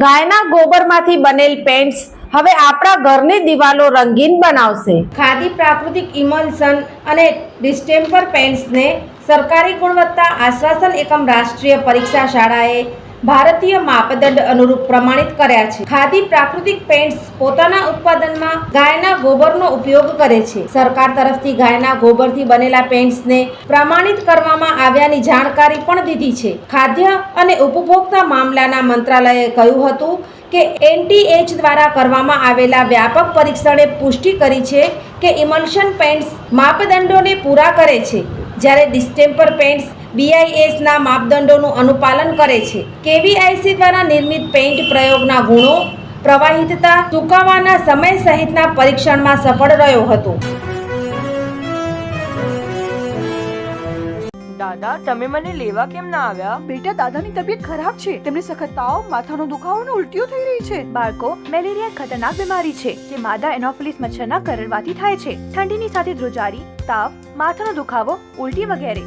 ગાયના ગોબરમાંથી બનેલ પેન્ટ્સ હવે આપણા ઘરની દિવાલો રંગીન બનાવશે. ખાદી પ્રાકૃતિક ઇમલ્સન અને ડિસ્ટેમ્પર પેન્ટ્સને સરકારી ગુણવત્તા આશ્વાસન એકમ રાષ્ટ્રીય પરીક્ષા શાળાએ ભારતીય માપદંડ અનુરૂપ પ્રમાણિત કર્યા છે. ખાદી પ્રાકૃતિક પેન્ટ્સ પોતાના ઉત્પાદનમાં ગાયના ગોબરનો ઉપયોગ કરે છે. સરકાર તરફથી ગાયના ગોબરથી બનેલા પેન્ટ્સને પ્રમાણિત કરવામાં આવ્યાની જાણકારી પણ દીધી છે. ખાદ્ય અને ઉપભોક્તા મામલાના મંત્રાલયે કહ્યું હતું કે એનટીએચ દ્વારા કરવામાં આવેલા વ્યાપક પરીક્ષણે પુષ્ટિ કરી છે કે ઇમલ્શન પેન્ટ્સ માપદંડોને પૂરા કરે છે. જ્યારે ડિસ્ટેમ્પર પેન્ટ્સ બીઆઈએસના માપદંડોનું અનુપાલન કરે છે. કેવીઆઈસી દ્વારા નિર્મિત પેઇન્ટ પ્રયોગના ગુણો પ્રવાહિતતા સુકાવાના સમય સહિતના પરીક્ષણમાં સફળ રહ્યો હતો. દાદા તમે મને લેવા કેમ ના આવ્યા? બેટા દાદાની તબિયત ખરાબ છે. તેમને સખત તાવ માથાનો દુખાવો અને ઉલટીઓ થઈ રહી છે. બાળકો મેલેરિયા ખતરનાક બીમારી છે જે માદા એનોફિલિસ મચ્છરના કરડવાથી થાય છે. ઠંડીની સાથે ધ્રુજારી તાવ માથાનો દુખાવો ઉલટી વગેરે.